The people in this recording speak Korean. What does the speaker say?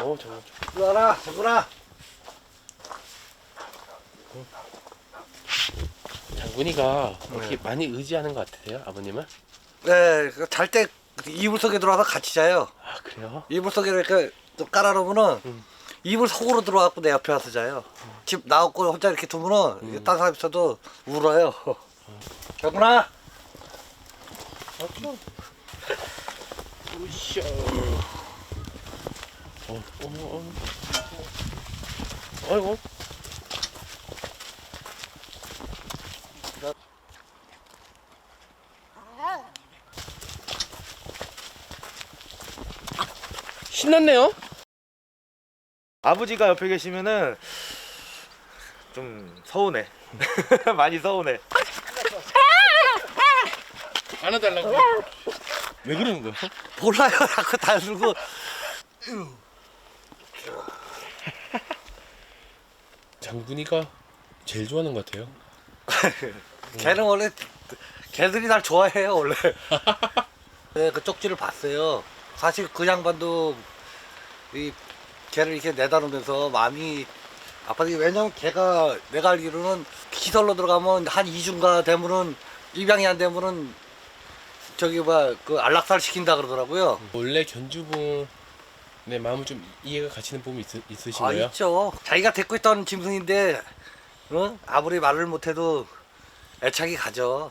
어 잠깐. 들어와라, 정근아. 장군이가 이렇게 네. 많이 의지하는 것 같으세요, 아버님을? 네, 잘 때 이불 속에 들어와서 같이 자요. 아 그래요? 이불 속에 이렇게 좀 깔아놓으면은 음. 이불 속으로 들어와갖고 내 옆에 와서 자요. 집 나왔고 혼자 이렇게 두면은 음. 딴 사람 있어도 울어요. 정근아. 으쌰. 어, 어, 어. 아이고. 신났네요. 아버지가 옆에 계시면은 좀 서운해. 많이 서운해. 안아달라고. 왜 그러는 거야? 몰라요. 자꾸 다 들고. 장군이가 제일 좋아하는 것 같아요. 걔는 원래 걔들이 날 좋아해요 원래. 네, 그 쪽지를 봤어요. 사실 그 양반도 이 걔를 이렇게 내다놓으면서 마음이 아팠지. 왜냐면 걔가 내가 알기로는 시설로 들어가면 한 2주인가 되면은 입양이 안 되면은 저기 뭐그 안락사를 시킨다 그러더라고요. 원래 견주분 내 마음을 좀 이해가 가시는 부분이 있, 있으 신 아 거예요? 있죠. 자기가 데리고 있던 짐승인데 어? 아무리 말을 못해도 애착이 가죠.